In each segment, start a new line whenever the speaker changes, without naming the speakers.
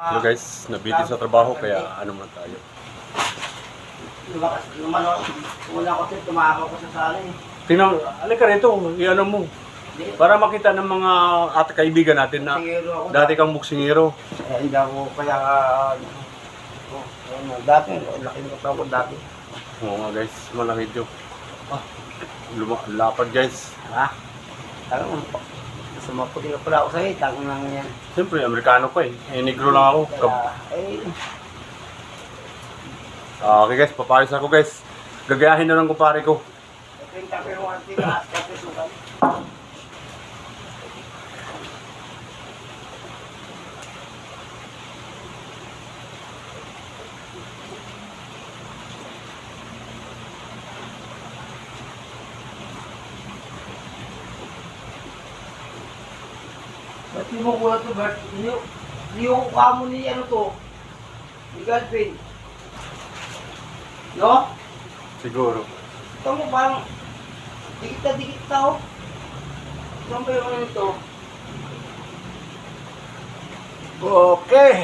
Hello guys, nabiti sa trabaho kaya ano man tayo.
Lumakas, lumano, wala ko sir, tumakaw ko sa sala eh.
Tingnan, alika rito, i-ano mo. Para makita ng mga ate kaibigan natin na
ako.
dati kang buksingero.
Eh, hindi ako kaya, uh, oh, ayun, dati, laki ng katawan ko dati.
Oo nga guys, malaki ito. Ah, luma, lapad guys.
Ha? Tara mo, sumaputi na pala ako sa'yo, tango lang yan.
Siyempre, Amerikano pa eh. Eh, negro lang ako. Kab-
Kaya, eh,
Ah, okay guys, papayos ako guys. Gagayahin na lang kumpare ko.
ito yung kape ng wanti, Ba't mo kuha to, Bert? Hindi hindi ko kamo ni ano to? Ni girlfriend. No?
Siguro.
Ito mo parang dikit na dikit na oh. Saan ba yung ano ito?
Okay.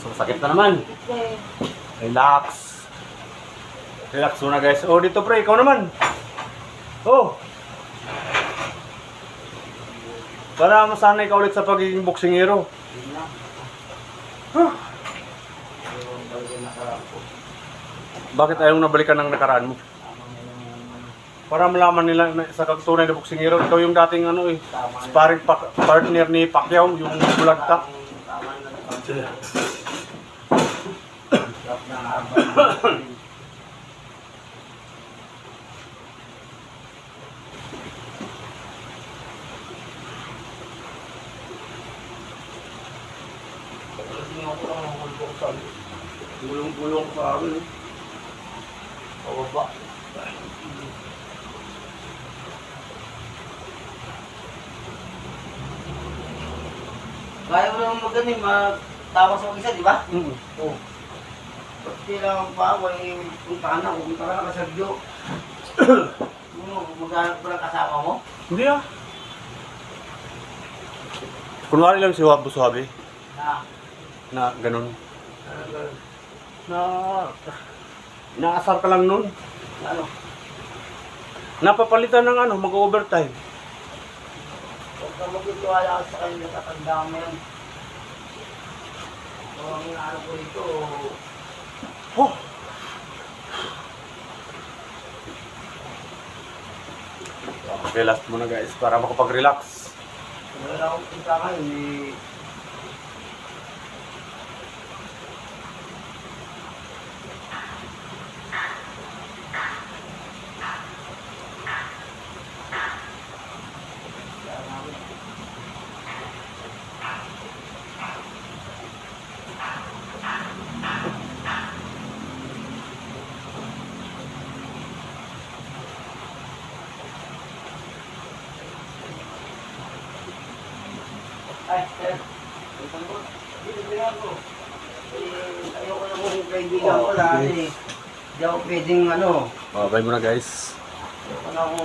So, sakit na naman.
Eh.
Relax. Relax muna guys. Oh, dito pre, ikaw naman. Oh. Para masanay ka ulit sa pagiging boksingero. Huh. Bakit ayaw nabalikan ng nakaraan mo? Para malaman nila na sa kagtunay na boksingero, ikaw yung dating ano eh, sparring pa- partner ni Pacquiao, yung bulagta.
Tama na. Tingnan ko lang ang hulbo ko sa akin. Sa akin. eh. Pababa. Kaya mo naman magaling, magtawa sa isa, di ba?
Mm.
Oo. Ba't kailangan pa, yung puntahan na, pupunta ka na ka sa Diyo. Ano, maghanap ko ng kasama mo?
Hindi ah. Kunwari lang si Wabu Suabe
Na,
na ganun.
ano,
Na inaasar ka lang nun.
ano,
Napapalitan ng ano, mag-overtime.
huwag ka magtitiwala ka sa kanila, mo yan. Kung ang inaano ko dito,
Oh. Last muna guys para makapag-relax.
wala akong punta ngayon, eh, ayoko na mong kaibigan ko lang. Eh, di ako pwedeng ano.
Oh, bye muna guys.
Ayoko na akong